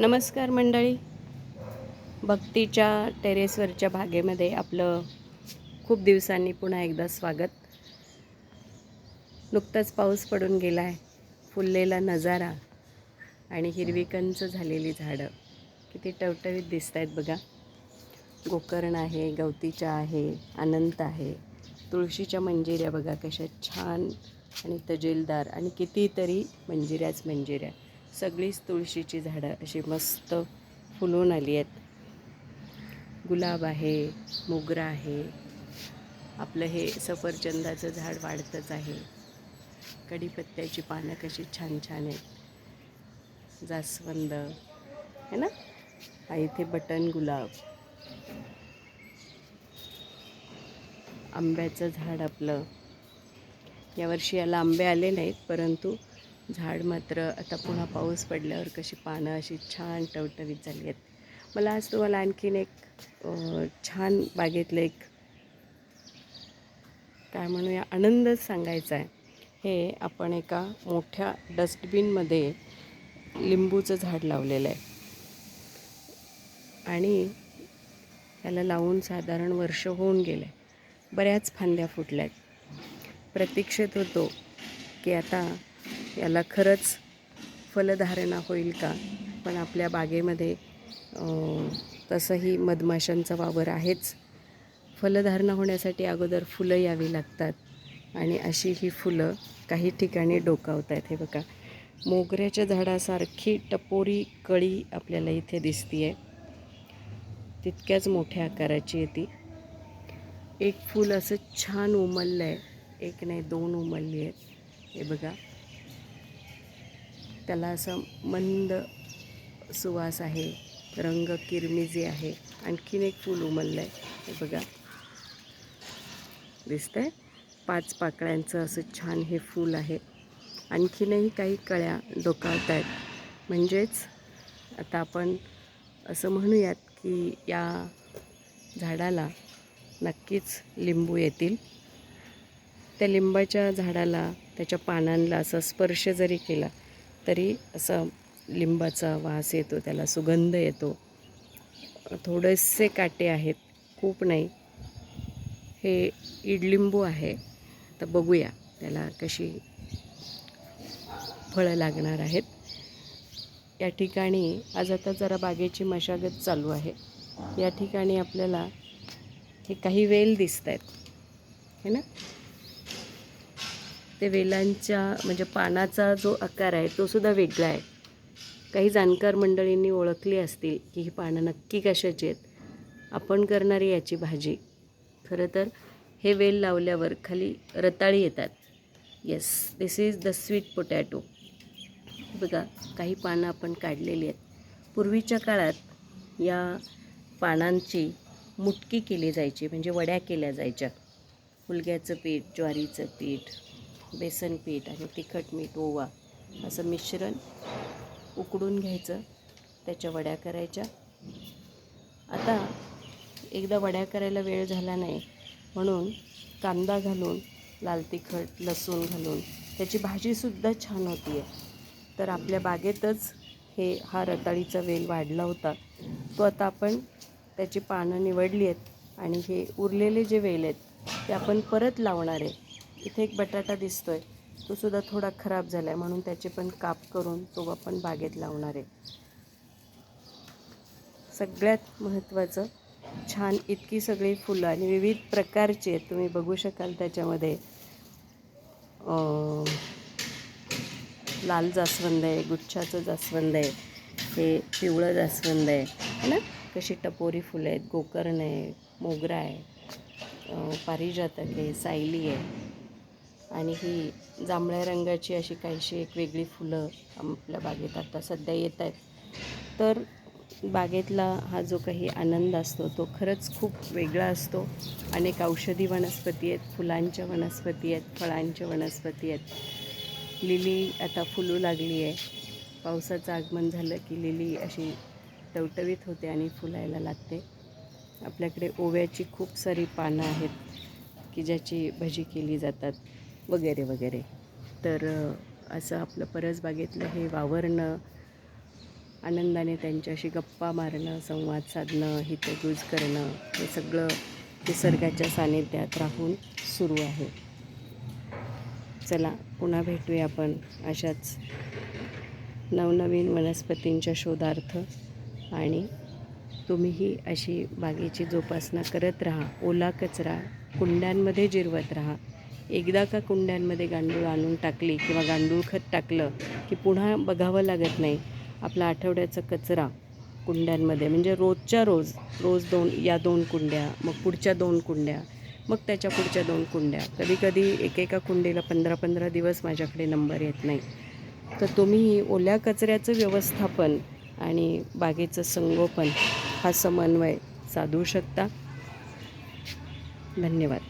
नमस्कार मंडळी. भक्तीच्या टेरेसवरच्या भागेमध्ये आपलं खूप दिवसांनी पुन्हा एकदा स्वागत. नुकताच पाऊस पडून गेला आहे फुललेला नजारा आणि हिरवी कंच झालेली झाडं. किती टवटवीत दिसत आहेत बघा. गोकर्ण आहे गवतीच्या आहे अनंत आहे. तुळशीच्या मंजिऱ्या बघा कशा छान आणि तजेलदार आणि कितीतरी मंजिऱ्याच मंजिऱ्या. सगळीच तुळशीची झाडं अशी मस्त फुलून आली आहेत. गुलाब आहे मोगरा आहे. आपलं हे सफरचंदाचं झाड वाढतंच आहे. कढीपत्त्याची पानं कशी छान छान आहेत. जास्वंद है ना? हा इथे बटन गुलाब. आंब्याचं झाड आपलं. यावर्षी याला आंबे आले नाहीत परंतु झाड मात्र आता पुन्हा पाऊस पडल्यावर कशी पानं अशी छान टवटवीत झाली आहेत. मला आज तुम्हाला आणखीन एक छान बागेतलं एक काय म्हणूया आनंदच सांगायचा आहे. हे आपण एका मोठ्या डस्टबिनमध्ये लिंबूचं झाड लावलेलं आहे. आणि त्याला लावून साधारण वर्ष होऊन गेलं आहे बऱ्याच फांद्या फुटल्या आहेत प्रतीक्षेत होतो की आता याला खरंच फलधारणा होईल का? पण आपल्या बागेमध्ये तसंही मधमाशांचा वावर आहेच. फलधारणा होण्यासाठी अगोदर फुलं यावी लागतात आणि अशी ही फुलं काही ठिकाणी डोकावत आहेत. हे बघा मोगऱ्याच्या झाडासारखी टपोरी कळी आपल्याला इथे दिसती आहे तितक्याच मोठ्या आकाराची आहे ती. एक फूल असं छान उमललं आहे एक नाही दोन उमलली आहेत. हे बघा त्याला असं मंद सुवास आहे रंग किरमिजी आहे. आणखीन एक फूल उमललं आहे हे बघा. दिसतंय? पाच पाकळ्यांचं असं छान हे फूल आहे. आणखीनही काही कळ्या डोकावत आहेत म्हणजेच आता आपण असं म्हणूयात की या झाडाला नक्कीच लिंबू येतील. त्या लिंबाच्या झाडाला त्याच्या पानांना असा स्पर्श जरी केला तरी असं लिंबाचा वास येतो त्याला सुगंध येतो. थोडेसे काटे आहेत खूप नाही. हे इडलिंबू आहे तर बघूया त्याला कशी फळं लागणार आहेत. या ठिकाणी आज आता जरा बागेची मशागत चालू आहे. या ठिकाणी आपल्याला हे काही वेल दिसत आहेत है ना? ते वेलांच्या म्हणजे पानाचा जो आकार आहे तोसुद्धा वेगळा आहे. काही जाणकार मंडळींनी ओळखली असतील की ही पानं नक्की कशाची आहेत. आपण करणारी याची भाजी. खरं तर हे वेल लावल्यावर खाली रताळी येतात. Yes this is the sweet potato बघा काही पानं आपण काढलेली आहेत. पूर्वीच्या काळात या पानांची मुटकी केली जायची म्हणजे वड्या केल्या जायच्या. हुलग्याचं पीठ ज्वारीचं पीठ बेसन पीठ आणि तिखट मीठ ओवा असं मिश्रण उकडून घ्यायचं. त्याच्या वड्या करायच्या. आता एकदा वड्या करायला वेळ झाला नाही म्हणून कांदा घालून लाल तिखट लसूण घालून त्याची भाजीसुद्धा छान होती आहे तर आपल्या बागेतच हे हा रताळीचा वेल वाढला होता. तो आता आपण त्याची पानं निवडली आहेत आणि हे उरलेले जे वेल आहेत ते आपण परत लावणार आहे. इथे एक बटाटा दिसतो आहे तो सुद्धा थोडा खराब झाला आहे म्हणून त्याचे पण काप करून तो आपण बागेत लावणार आहे. सगळ्यात महत्त्वाचं छान इतकी सगळी फुलं आणि विविध प्रकारची आहेत तुम्ही बघू शकाल त्याच्यामध्ये. लाल जास्वंद आहे गुच्छाचं जास्वंद आहे हे पिवळं जास्वंद आहे है ना? कशी टपोरी फुलं आहेत गोकर्ण आहे मोगरा आहे पारिजातक आहे सायली आहे. आणि ही जांभळ्या रंगाची अशी काहीशी एक वेगळी फुलं आपल्या बागेत आता सध्या येत आहेत. तर बागेतला हा जो काही आनंद असतो तो खरंच खूप वेगळा असतो. अनेक औषधी वनस्पती आहेत फुलांच्या वनस्पती आहेत फळांच्या वनस्पती आहेत. लिली आता फुलू लागली आहे. पावसाचं आगमन झालं की लिली अशी टवटवीत होते आणि फुलायला लागते. आपल्याकडे ओव्याची खूप सारी पानं आहेत की ज्याची भजी केली जातात. वगैरे वगैरे. तर असं आपलं परसबागेतलं हे वावरणं आनंदाने त्यांच्याशी गप्पा मारणं संवाद साधणं हितगुज करणं हे सगळं निसर्गाच्या सानिध्यात राहून सुरू आहे. चला पुन्हा भेटूया आपण अशाच नवनवीन वनस्पतींच्या शोधार्थ आणि तुम्हीही अशी बागेची जोपासना करत राहा. ओला कचरा कुंड्यांमध्ये जिरवत राहा. एकदा का कुंड्यांमध्ये गांडूळ आणून टाकली किंवा गांडूळ खत टाकलं की पुन्हा बघावं लागत नाही आपला आठवड्याचा कचरा कुंड्यांमध्ये. म्हणजे रोजच्या रोज रोज दोन या दोन कुंड्या मग पुढच्या दोन कुंड्या मग त्याच्या पुढच्या दोन कुंड्या. कधीकधी एकेका कुंडीला पंधरा पंधरा दिवस माझ्याकडे नंबर येत नाही. तर तुम्ही ओल्या कचऱ्याचं व्यवस्थापन आणि बागेचं संगोपन हा समन्वय साधू शकता. धन्यवाद.